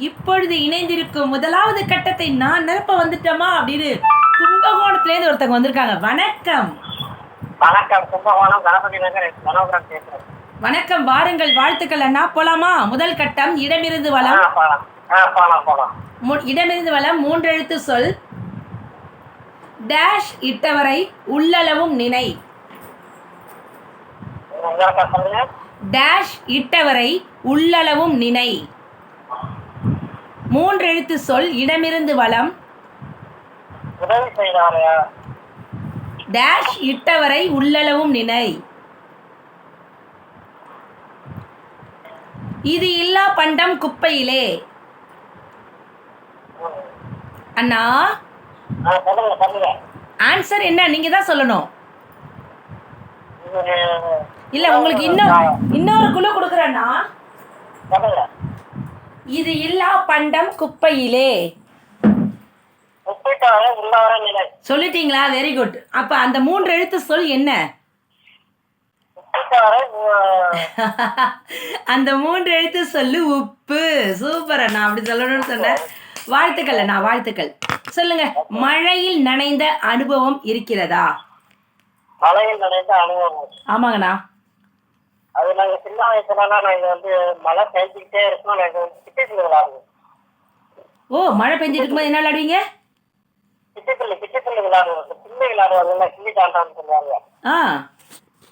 இப்பொழுது இணைந்திருக்கும் முதலாவது கட்டத்தை நான் நிரப்ப வந்துட்டோமா அப்படின்னு கும்பகோணத்துலேருந்து ஒருத்தவங்க வந்திருக்காங்க. வணக்கம். வணக்கம். கும்பகோணம் கணபதி நகர் மனோகரன் பேசுறேன். வணக்கம். வாருங்கள். வாழ்த்துக்கள் அண்ணா. போலாமா? முதல் கட்டம். இடமிருந்து வளம். இடமிருந்து வளம். மூன்றெழுத்து சொல். டேஷ் இட்டவரை உள்ளளவும் நினை. டேஷ் இட்டவரை உள்ளளவும் நினை. மூன்றெழுத்து சொல் இடமிருந்து வளம். டேஷ் இட்டவரை உள்ளளவும் நினை. இது இல்லா பண்டம் குப்பையிலே. அண்ணா. ஆன்சர் என்ன? நீங்க தான் சொல்லணும். இல்ல உங்களுக்கு இன்னும் இன்னொரு குழு கொடுக்குறேன்னா இது இல்லா பண்டம் குப்பையிலே. சொல்லிட்டீங்களா? வெரி குட் அப்ப அந்த மூன்று எழுத்து சொல் என்ன? அந்த மூன்று எழுத்து சொல்லு உப்பு. சூப்பர் அண்ணா அப்படி சொல்லணும்னு சொன்னேன் வாழ்த்துக்கள் அண்ணா வாழ்த்துக்கள். சொல்லுங்க மழையில் நனைந்த அனுபவம் இருக்கிறதா? மழையில் நனைந்த அனுபவம். ஆமாங்கண்ணா. அது நாங்க சின்ன வயசுலலாம் நாங்க வந்து மழை பெஞ்சிக்கிட்டே இருக்கோம். நாங்க வந்து கிட்டிப்பிள்ளை விளையாடுவோம் ஓ மழை பெஞ்சிட்டு இருக்கும்போது என்ன விளையாடுவீங்க? கிட்டிப்பிள்ளை கிட்டிப்பிள்ளை விளையாடுவோம். பிள்ளை விளையாடுவாங்கல்ல கிள்ளி தாண்டான்னு சொல்லுவாங்க. ஆ.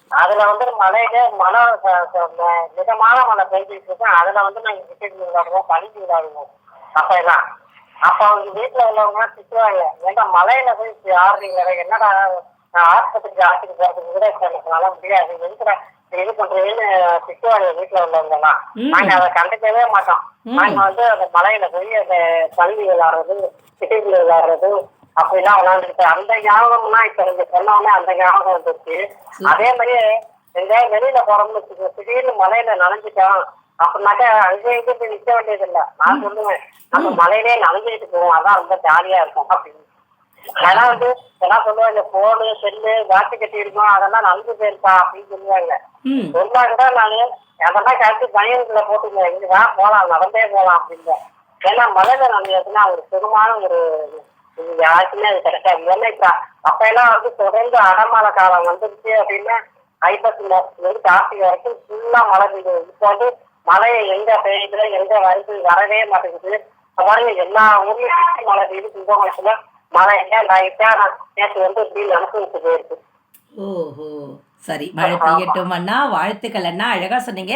அதுல வந்து மழையில மழை ச- ச- ம- மிதமான மழை பெஞ்சிட்டு இருக்கும் அதுல வந்து நாங்க கிரிக்கெட் விளையாடுவோம் பனிக்கு விளையாடுவோம். அப்ப எல்லாம் அப்ப அவங்க வீட்டுல உள்ளவங்க திட்டுவாங்க. ஏன்டா மழையில போய் ஆடுறீங்க? என்னடா நான் ஆஸ்பத்திரிக்கு ஆட்டுக்கு போறதுக்கு முடியாது. எதுக்குடா இது பண்றீங்கன்னு திட்டுவாங்க வீட்டுல உள்ளவங்க எல்லாம் ம். நாங்க அதை கண்டுக்கவே மாட்டோம். நாங்க வந்து அந்த மழையில போய் அந்த பள்ளி விளையாடுறது கிரிக்கெட் விளையாடுறது அப்படிலாம் விளையாண்டுக்கிட்டு அந்த ஞாபகம்னா இப்ப நீங்க சொன்னோடனே அந்த ஞாபகம் வந்துருச்சு. அதே மாதிரி எங்கேயாவது வெளியில போறோம்னு திடீர்னு மலையில நனைஞ்சிட்டோம் அப்படின்னாக்கா அங்கேயும் இங்கேயும் போய் நிக்க வேண்டியது இல்ல நான் சொல்லுவேன் நம்ம மலையிலே நனைஞ்சிட்டு போவோம் அதான் ரொம்ப ஜாலியா இருக்கும் அப்படின்னு. ஏன்னா வந்து எல்லாம் சொல்லுவாங்க போனு செல்லு வாட்சி கட்டி இருக்கோம் அதெல்லாம் நனைஞ்சு போயிருக்கா அப்படின்னு சொல்லுவாங்க. நாள் கூட நானு அதெல்லாம் கழிச்சு பையனுக்குள்ள போட்டுங்க இங்க வா போலாம் நடந்தே போலாம் அப்படின்னு ஏன்னா மலையில நனைஞ்சதுன்னா ஒரு சுகமான ஒரு யாருக்குமே அது கிடைக்காது ஏன்னா இப்ப அப்ப எல்லாம் வந்து தொடர்ந்து அடமழை காலம் வந்துருச்சு அப்படின்னா ஐப்பசி மாசத்துல இருந்து கார்த்திகை வரைக்கும் ஃபுல்லா மழை பெய்யுது இப்போ வந்து மழையை எங்க பெய்யுது எங்க வருது வரவே மாட்டேங்குது. பாருங்க எல்லா ஊர்லயும் மழை பெய்யுது கும்பகோணத்துல மழை லைட்டா நேற்று வந்து இப்படி அனுப்பிட்டு போயிருக்கு. ஓஹோ சரி மழை பெய்யட்டும் அண்ணா. வாழ்த்துக்கள் அண்ணா. அழகா சொன்னீங்க.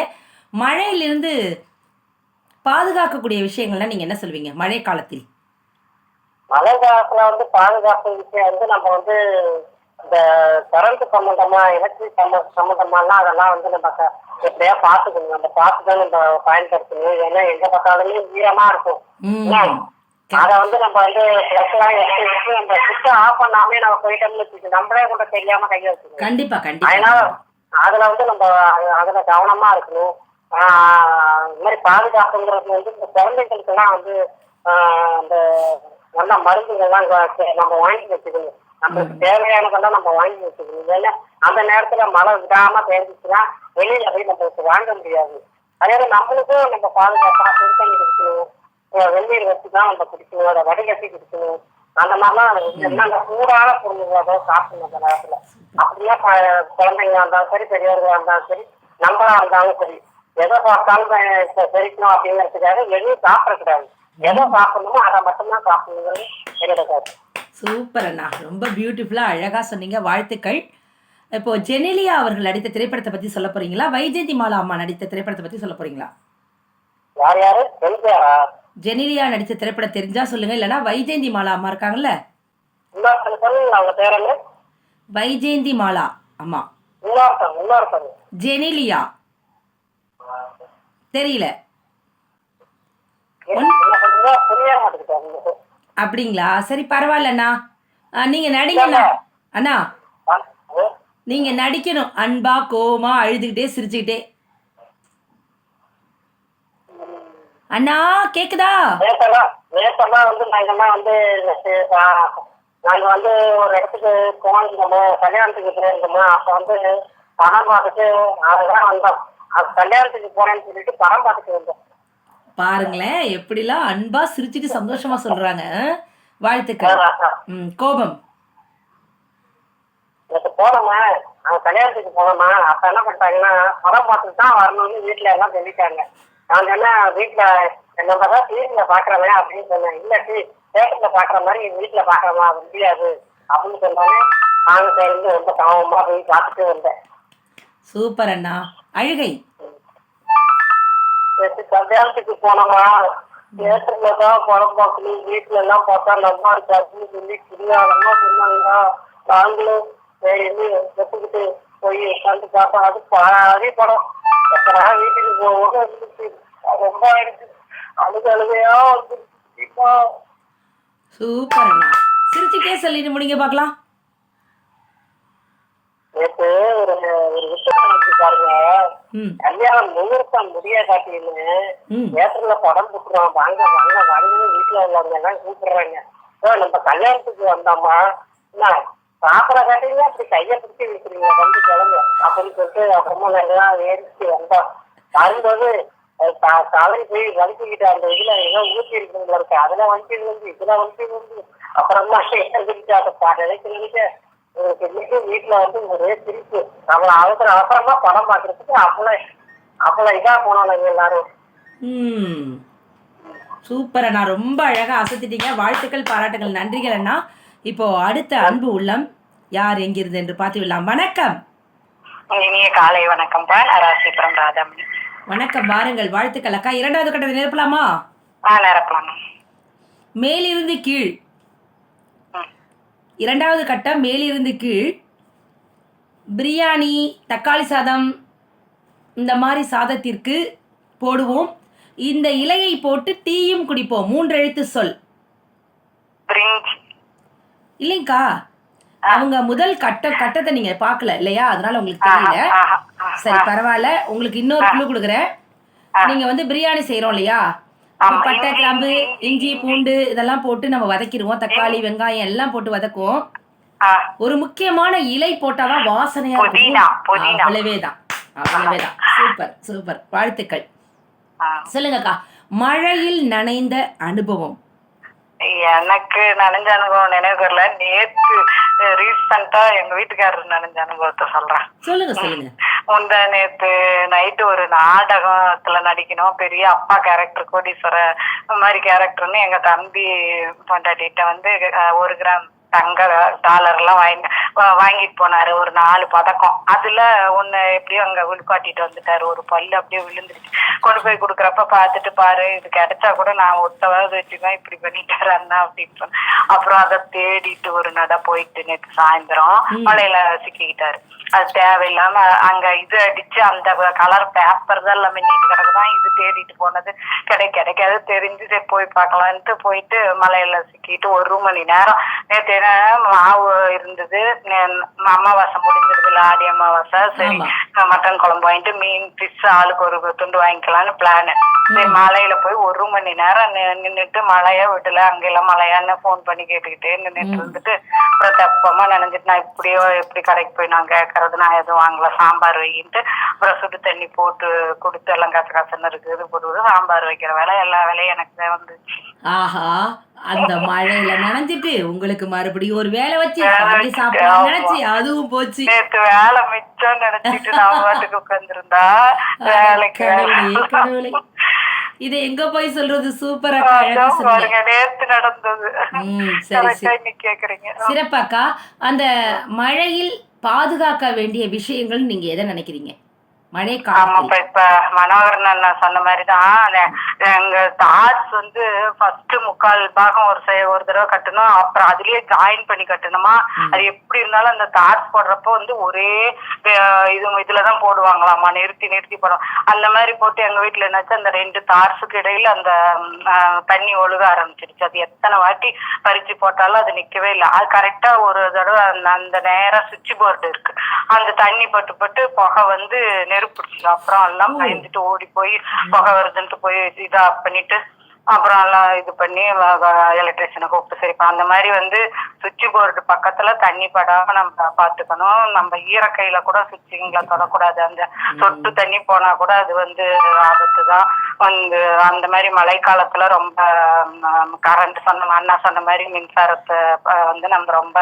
மழையிலிருந்து பாதுகாக்கக்கூடிய விஷயங்கள்லாம் நீங்க என்ன சொல்வீங்க? மழை காலத்தில் மழை காலத்துல வந்து பாதுகாப்பு விஷயம் வந்து நம்ம வந்து இந்த கரண்ட் சம்பந்தமா எலக்ட்ரிக் சம்ப சம்பந்தமாலாம் அதெல்லாம் வந்து நம்ம எப்படியா பாத்துக்கணும் நம்ம பார்த்து தான் நம்ம பயன்படுத்தணும். ஏன்னா எங்க பார்த்தாலுமே ஈரமா இருக்கும். அதை வந்து நம்ம வந்து ஃப்ரெஷ்ஷாக எடுத்து வச்சு நம்ம சுவிட்சை ஆஃப் பண்ணாமே நம்ம போயிட்டோம்னு வச்சுக்கோ நம்மளே கூட தெரியாம கையை வச்சுக்கணும். கண்டிப்பா கண்டிப்பா. அதனால அதுல வந்து நம்ம அது- அதுல கவனமா இருக்கணும். இந்த மாதிரி பாதுகாப்புங்கிறது வந்து இந்த குழந்தைகளுக்கெல்லாம் வந்து ஆஹ் அந்த நல்ல மருந்துகள்லாம் நம்ம வாங்கி வச்சுக்கணும். நம்மளுக்கு தேவையானதெல்லாம் நம்ம வாங்கி வச்சுக்கணும். ஏன்னா அந்த நேரத்துல மழை விடாம பெய்ஞ்சிச்சுன்னா வெளியில போய் நம்மளுக்கு வாங்க முடியாது. அதே மாதிரி நம்மளுக்கும் நம்ம பாதுகாப்பா சுத்தண்ணி குடிக்கணும் வெந்நீர் வச்சு தான் நம்ம குடிக்கணும் அதை வடிகட்டி குடிக்கணும். அந்த மாதிரிலாம் அந்த சூடான பொருள்களை சாப்பிடணும் அந்த நேரத்துல. அப்படியே ப- குழந்தைங்களா இருந்தாலும் சரி பெரியவர்களா இருந்தாலும் சரி நம்மளா இருந்தாலும் சரி எதை பார்த்தாலும் செரிக்கணும் அப்படிங்கிறதுக்காக எதையும் சாப்பிடக்கூடாது எதை சாப்பிடணுமோ அதை மட்டும்தான் சாப்பிடணுங்கிறது என்னோட கருத்து. சூப்பர் அண்ணா. ரொம்ப பியூட்டிஃபுல்லா அழகா சொன்னீங்க. வாழ்த்துக்கள். இப்போ ஜெனிலியா அவர்கள் நடித்த திரைப்படத்தை பத்தி சொல்ல போறீங்களா? வைஜெயந்தி மாலா அம்மா நடித்த திரைப்படத்தை பத்தி சொல்ல போறீங்களா? யார் யாரு? ஜெனிலியா நடித்த திரைப்படம் தெரிஞ்சா சொல்லுங்க இல்லைன்னா வைஜெயந்தி மாலா அம்மா இருக்காங்கல்ல? வைஜெயந்தி மாலா அம்மா ஜெனிலியா. தெரியல. அப்படிங்களா? சரி பரவாயில்ல அண்ணா. ஆ, நீங்க நடிங்கண்ணா அண்ணா. நீங்க நடிக்கணும். அன்பா கோவமா அழுதுகிட்டே சிரிச்சுக்கிட்டே. அண்ணா கேக்குதா? நேத்தெல்லாம் நேத்தெல்லாம் வந்து நாங்கெல்லாம் வந்து நாங்க வந்து ஒரு இடத்துக்கு போயிருந்தோமோ கல்யாணத்துக்கு போயிருந்தோமோ அப்ப வந்து பணம் பார்த்துட்டு அதுதான் வந்தோம். அது கல்யாணத்துக்கு போறேன்னு சொல்லிட்டு படம் பார்த்துட்டு வந்தோம். பாருங்களேன் எப்படிலாம் அன்பா சிரிச்சிட்டு சந்தோஷமா சொல்றாங்க? வாழ்த்துக்கள். ம் கோபம். நேற்று போனோமா? அவங்க கல்யாணத்துக்கு போனோமா? அப்ப என்ன பண்ணிட்டாங்கன்னா படம் பார்த்துட்டு தான் வரணும்னு வீட்டுல எல்லாம் சொல்லிட்டாங்க. நான் என்ன வீட்டுல நம்ம தான் டிவியில பாக்குறவன் அப்படின்னு சொன்னேன். இல்லாட்டி தேட்டர்ல பாக்குற மாதிரி வீட்டுல பாக்குறமா முடியாது அப்படின்னு சொன்னாலே நானும் சேர்ந்து ரொம்ப காமமா போய் பார்த்துட்டு வந்தேன். சூப்பர் அண்ணா. அழுகை. கல்யாணத்துக்கு போனோமா? தேட்டர்ல தான் படம் பார்க்கணும். வீட்டுல எல்லாம் பார்த்தா நல்லா இருக்காதுன்னு சொல்லி தெரியாதமா சொன்னாங்க நாங்களும் சரின்னு ஒத்துக்கிட்டு போய் உட்காந்து பார்த்தோம். அது பாதி படம். எப்படா வீட்டுக்கு போவோம் இருந்துச்சு ரொம்ப ஆயிடுச்சு. அழுது அழுகையா சூப்பர் அண்ணா சிரிச்சுட்டே சொல்லிட்டு முடிங்க பார்க்கலாம். நேற்று ஒரு ஒரு விஷயம் நடந்துச்சு பாருங்க. கல்யாணம் முகூர்த்தம் முடிய காட்டின்னு ம். தியேட்டர்ல படம் போட்டுருவோம் வாங்க வாங்க வாங்கன்னு வீட்டுல உள்ளவங்க எல்லாம் கூப்பிடுறாங்க. நம்ம கல்யாணத்துக்கு வந்தோமா? என்ன? சாப்பிட காட்டிங்க அப்படி கையை பிடிச்சி வைக்கிறீங்க வந்து கிளம்பு. அப்படின்னு சொல்லிட்டு அப்புறமா நல்லா ஏறிச்சு வந்தோம். வரும்போது காலை போய் வலிச்சுக்கிட்டு அந்த இதுல ஏதோ ஊற்றி இருக்குங்களா இருக்கு. அதுல வலிச்சு வந்து இதுல வலிச்சு வந்து அப்புறமா எழுந்திரிச்சு அதை நினைச்சு நினைச்சு உங்களுக்கு இன்னைக்கு வீட்டுல வந்து ஒரே சிரிப்பு. அவளை அவசர அவசரமா படம் பாக்குறதுக்கு அவ்வளவு அவ்வளவு இதா போனோம் நாங்க எல்லாரும். ம். சூப்பர் அண்ணா. ரொம்ப அழகா அசத்திட்டீங்க. வாழ்த்துக்கள் பாராட்டுகள் நன்றிகள் அண்ணா. இப்போ அடுத்த அன்பு உள்ளம் யார் எங்கிருந்து என்று பார்த்து விடலாம். வணக்கம். இனிய காலை வணக்கம் ராசிபுரம் ராதாமணி. வணக்கம் வாருங்கள். வாழ்த்துக்கள் அக்கா. இரண்டாவது கட்டத்தை நிரப்பலாமா? மேலிருந்து கீழ். இரண்டாவது கட்டம் மேலிருந்து கீழ். பிரியாணி தக்காளி சாதம் இந்த மாதிரி சாதத்திற்கு போடுவோம். இந்த இலையை போட்டு டீயும் குடிப்போம். மூன்று எழுத்து சொல். பிரிஞ்ச். இல்லைங்கக்கா அவங்க முதல் கட்ட கட்டத்தை நீங்க பார்க்கல இல்லையா? அதனால உங்களுக்கு தெரியல. சரி பரவாயில்ல. உங்களுக்கு இன்னொரு குழு கொடுக்குறேன். நீங்க வந்து பிரியாணி செய்றோம் இல்லையா? பட்டை கிராம்பு இஞ்சி பூண்டு இதெல்லாம் போட்டு நம்ம வதக்கிடுவோம். தக்காளி வெங்காயம் எல்லாம் போட்டு வதக்குவோம். ஒரு முக்கியமான இலை போட்டாதான் வாசனையா புதினா. அவ்வளவேதான். அவ்வளவேதான். Super super. வாழ்த்துக்கள். சொல்லுங்கக்கா. மழையில் நனைந்த அனுபவம். எனக்கு நனைஞ்ச அனுபவம் நினைவு வரல நேத்து ரீசெண்டா எங்க வீட்டுக்காரர் நனைஞ்ச அனுபவத்தை சொல்றேன். முந்தா நேத்து நைட்டு ஒரு நாடகத்துல நடிக்கணும். பெரிய அப்பா கேரக்டர் கோடீஸ்வர மாதிரி கேரக்டர்னு எங்க தம்பி பொண்டாட்டிட்ட வந்து ஒரு கிராம் தங்க டாலர் எல்லாம் வாங்கி வாங்கிட்டு போனாரு. ஒரு நாலு பதக்கம். அதுல ஒண்ணு எப்படியும் அங்க விழுக்காட்டிட்டு வந்துட்டாரு. ஒரு பல்லு அப்படியே விழுந்துருச்சு. கொண்டு போய் கொடுக்குறப்ப பார்த்துட்டு பாரு இது கிடைச்சா கூட நான் ஒத்தவாவது வச்சுக்கேன் இப்படி பண்ணிட்டாரு அண்ணா அப்படின்னு அப்புறம் அதை தேடிட்டு ஒரு நட போயிட்டு நேற்று சாயந்தரம் மலையில சிக்கிக்கிட்டாரு. அது தேவையில்லாம அங்க இது அடிச்சு அந்த கலர் பேப்பர் தான் எல்லாம் மின்னிட்டு கிடக்குதான் இது தேடிட்டு போனது கிடை கிடைக்காது. தெரிஞ்சு போய் பார்க்கலான்ட்டு போயிட்டு மலையில சிக்கிட்டு ஒரு மணி நேரம். நேற்று மாவு இருந்தது. அமாவாசை முடிஞ்சிருதுல ஆடி அமாவாசை. சரி. மட்டன் குழம்பு வாங்கிட்டு மீன் ஃபிஷ் ஆளுக்கு ஒரு துண்டு வாங்கிக்கலாம்னு பிளான் சரி மலையில போய் ஒரு மணி நேரம் நின்னுட்டு மழைய விடல அங்கெல்லாம் மழையான்னு ஃபோன் பண்ணி கேட்டுக்கிட்டே நின்னுட்டு இருந்துட்டு அப்புறம் தப்பமா நினைஞ்சிட்டு நான் இப்படியோ எப்படி கடைக்கு போய் நான் கேட்கறது நான் எதுவும் வாங்கல சாம்பார் வைக்கிட்டு அப்புறம் சுடு தண்ணி போட்டு கொடுத்து எல்லாம் கச கசன்னு இருக்குது போட்டு சாம்பார் வைக்கிற வேலை எல்லா வேலையும் எனக்கு வந்து ஆஹா அந்த மழையில நனைஞ்சிட்டு உங்களுக்கு மறுபடியும் ஒரு வேலை வச்சு சாப்பிடலாம் நினைச்சு அதுவும் போச்சு. நேத்து வேலை மிச்சம் நினைச்சிட்டு நான் பாட்டுக்கு உட்காந்துருந்தா வேலைக்கு இதை எங்க போய் சொல்றது? சூப்பரா நேத்து நடந்தது. சிறப்பாக்கா அந்த மழையில் பாதுகாக்க வேண்டிய விஷயங்கள் நீங்க எதை நினைக்கிறீங்க? மழை ஆமாப்பா காலத்தில் இப்ப மனோகரன் அண்ணா சொன்ன மாதிரிதான். எங்க தாட்ஸ் வந்து ஃபர்ஸ்ட் முக்கால் பாகம் ஒரு செ- ஒரு தடவை கட்டணும். அப்புறம் அதுலயே ஜாயின் பண்ணி கட்டணுமா? அது எப்படி இருந்தாலும் அந்த தாட்ஸ் போடுறப்போ வந்து ஒரே இது இதுலதான் போடுவாங்களாமா? நிறுத்தி நிறுத்தி போடும். அந்த மாதிரி போட்டு எங்க வீட்டுல என்னாச்சு அந்த ரெண்டு தார்ஸுக்கு இடையில அந்த தண்ணி ஒழுக ஆரம்பிச்சிருச்சு. அது எத்தனை வாட்டி பறிச்சு போட்டாலும் அது நிக்கவே இல்லை. அது கரெக்டா ஒரு தடவை அந்த- அந்த நேரா சுவிட்ச் போர்டு இருக்கு. அந்த தண்ணி பட்டு பட்டு புகை வந்து நெருப்பிடிச்சு அப்புறம் எல்லாம் பயந்துட்டு ஓடி போய் புகை வருதுன்ட்டு போய் இதா பண்ணிட்டு அப்புறம் எல்லாம் இது பண்ணி எலக்ட்ரிஷியனை கூப்பிட்டு சரிப்பா. அந்த மாதிரி வந்து சுவிட்ச் போர்டு பக்கத்துல தண்ணி படாம நம்ம பாத்துக்கணும். நம்ம ஈரக்கையில கூட சுவிட்சிங்ல தொடக்கூடாது. அந்த சொட்டு தண்ணி போனா கூட அது வந்து ஆபத்து தான் வந்து அந்த மாதிரி மழைக்காலத்துல ரொம்ப கரண்ட் சொன்ன அண்ணா சொன்ன மாதிரி மின்சாரத்தை வந்து நம்ம ரொம்ப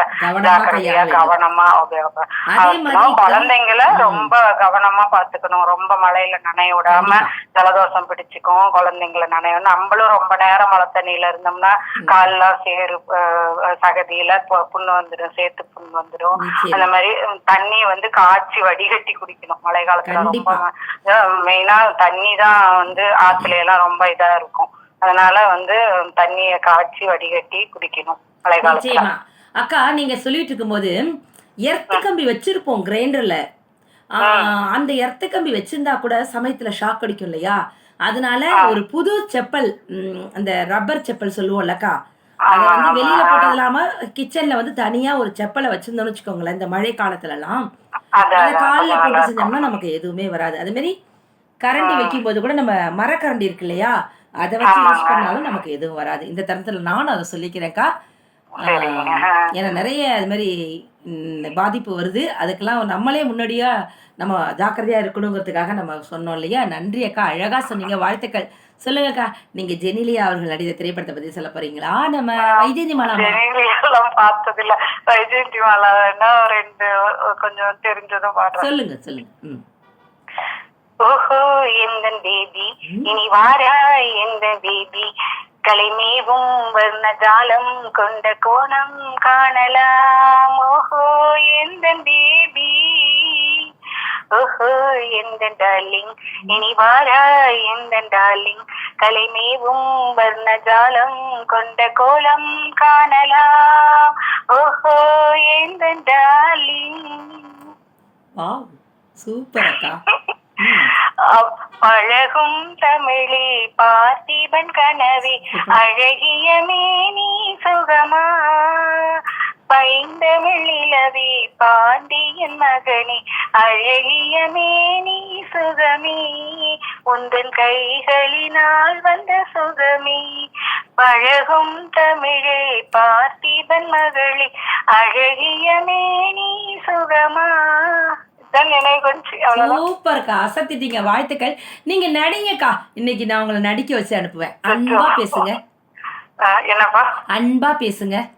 ஜாக்கிரதையா. கவனமா உபயோக- அதே மாதிரி அதுக்கப்புறம் குழந்தைங்களை ரொம்ப கவனமா பாத்துக்கணும். ரொம்ப மழையில நனைய விடாம ஜலதோஷம் பிடிச்சுக்கும் குழந்தைங்களை நனைய நம்மளும் ரொம்ப நேரம் மழை தண்ணியில இருந்தோம்னா கால்லாம் சேறு அஹ், சகதியில புண்ணு வந்துடும் சேத்து புண்ணு வந்துடும். அந்த மாதிரி தண்ணி வந்து காய்ச்சி வடிகட்டி குடிக்கணும். மழை காலத்துல ரொம்ப. மெயினா தண்ணி தான் வந்து ஆத்துல எல்லாம் ரொம்ப இதா இருக்கும். அதனால வந்து தண்ணிய காய்ச்சி வடிகட்டி குடிக்கணும். மழை காலத்துல நிச்சயமா. அக்கா நீங்க சொல்லிட்டு இருக்கும்போது எர்த்து கம்பி வச்சிருப்போம் கிரைண்டர்ல. அந்த எர்த்து கம்பி வச்சிருந்தா கூட சமயத்துல ஷாக் அடிக்கும் இல்லையா? அதனால ஒரு புது செப்பல் அந்த ரப்பர் செப்பல் சொல்லுவோம்லக்கா அதை வந்து வெளியில போட்டது இல்லாம கிச்சன்ல வந்து தனியா ஒரு செப்பலை வச்சிருந்தோம்னு வச்சுக்கோங்களேன் இந்த மழை காலத்துல எல்லாம் அதை காலில் போட்டு செஞ்சோம்னா நமக்கு எதுவுமே வராது. அதே மாதிரி கரண்டி வைக்கும் போது கூட நம்ம மரக்கரண்டி இருக்கு இல்லையா அதை வச்சு யூஸ் பண்ணாலும் நமக்கு எதுவும் வராது. இந்த தருணத்துல நானும் அதை சொல்லிக்கிறேன்க்கா. ஏன்னா நிறைய அது மாதிரி பாதிப்பு வருது. அதுக்கெல்லாம் நம்மளே முன்னாடியா நம்ம ஜாக்கிரதையா இருக்கணுங்கிறதுக்காக நம்ம சொன்னோம் இல்லையா? நன்றி அக்கா. அழகா சொன்னீங்க. வாழ்த்துக்கள். சொல்லுங்க அக்கா நீங்க ஜெனிலியா அவர்கள் நடித்த திரைப்படத்தை பத்தி சொல்ல போறீங்களா? நம்ம வைஜெயந்தி மாலாமா எல்லாம் பார்த்தது இல்ல வைஜெயந்தி மாலா ரெண்டு கொஞ்சம் தெரிஞ்சதும் சொல்லுங்க சொல்லுங்க. ஓஹோ எந்த பேபி? இனி வாரா எந்த பேபி? கலைமேவும் வர்ணஜாலம் கொண்ட கோணம் காணலாம். ஓஹோ எந்த பேபி? ஓஹோ எந்த டார்லிங்? இனி வாரா எந்த டார்லிங்? கலைமேவும் வர்ணஜாலம் கொண்ட கோலம் காணலாம். ஓஹோ எந்த டார்லிங்? சூப்பர் அக்கா. அழகும் தமிழே பார்த்திபன் கனவே அழகிய மேனி சுகமா? பைந்தமிழிலவே பாண்டியன் மகனே அழகிய மேனி சுகமே? உந்தன் கைகளினால் வந்த சுகமே? பழகும் தமிழே பார்த்திபன் மகளே அழகிய மேனி சுகமா? சூப்பர்க்கா. அசத்திட்டீங்க. வாழ்த்துக்கள். நீங்க நடிங்கக்கா. இன்னைக்கு நான் உங்களை நடிக்க வச்சு அனுப்புவேன். அன்பா பேசுங்க. அன்பா பேசுங்க.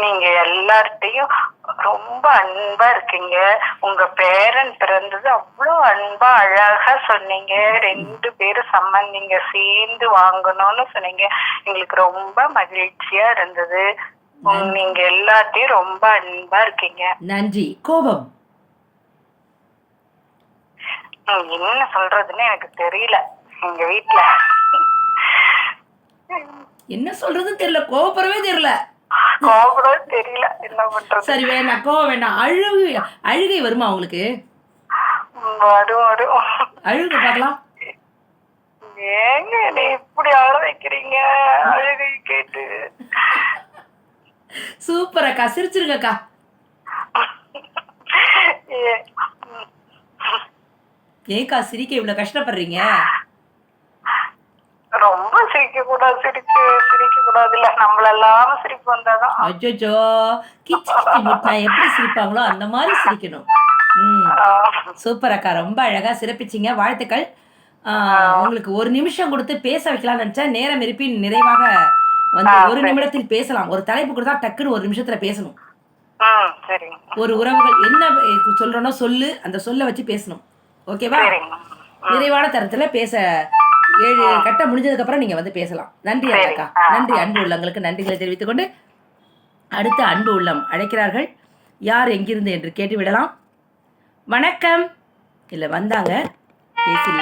நீங்க எல்லார்ட்டையும் ரொம்ப அன்பா இருக்கீங்க. உங்க பேரன் பிறந்தது அவ்வளோ அன்பா அழகா சொன்னீங்க. ரெண்டு பேரும் சம்பந்திங்க சேர்ந்து வாங்கணும்னு சொன்னீங்க. எங்களுக்கு ரொம்ப மகிழ்ச்சியா இருந்தது. நீங்க எல்லாத்தையும் ரொம்ப அன்பா இருக்கீங்க. நன்றி. கோபம்? என்ன சொல்றதுன்னு எனக்கு தெரியல. எங்க வீட்டுல என்ன சொல்றதுன்னு தெரியல. கோபுரமே தெரியல. கோபுரம் தெரியல. என்ன பண்றது? சரி வேணாம். கோவம் வேண்டாம் அழுகு அழுகை வருமா உங்களுக்கு? வரும் வரும். அழுகு பார்க்கலாம். ஏங்க இப்படி அழ வைக்கிறீங்க? அழுகை கேட்டு. சூப்பர் அக்கா சிரிச்சிருங்கக்கா. ஏ- ஏக்கா சிரிக்க இவ்வளவு கஷ்டப்படுறீங்க? ரொம்ப சிரிக்க கூடாது சிரிக்க சிரிக்க கூடாது இல்ல. நம்மளெல்லாம் சிரிப்பு வந்தாதான். அச்சோச்சோ கிச்சு கிச்சு முட்டினா எப்படி சிரிப்பாங்களோ அந்த மாதிரி சிரிக்கணும். சூப்பர் அக்கா ரொம்ப அழகா சிறப்பிச்சீங்க. வாழ்த்துக்கள். உங்களுக்கு ஒரு நிமிஷம் கொடுத்து பேச வைக்கலாம்னு நினைச்சேன். நேரம் இருப்பின் நிறைவாக வந்து ஒரு நிமிடத்தில் பேசலாம். ஒரு தலைப்பு கொடுத்தா டக்குன்னு ஒரு நிமிஷத்துல பேசணும். ஒரு உறவுகள் என்ன சொல்றனோ சொல்லு. அந்த சொல்ல வச்சு பேசணும். ஓகேவா? நிறைவான தரத்துல பேச ஏழு கட்டம் முடிஞ்சதுக்கு அப்புறம் நீங்க வந்து பேசலாம். நன்றி அக்கா. நன்றி அன்பு உள்ளங்களுக்கு நன்றிகளை தெரிவித்துக் கொண்டு அடுத்த அன்பு உள்ளம் அழைக்கிறார்கள். யார் எங்கிருந்து என்று கேட்டு விடலாம் வணக்கம். இல்ல வந்தாங்க. பேசி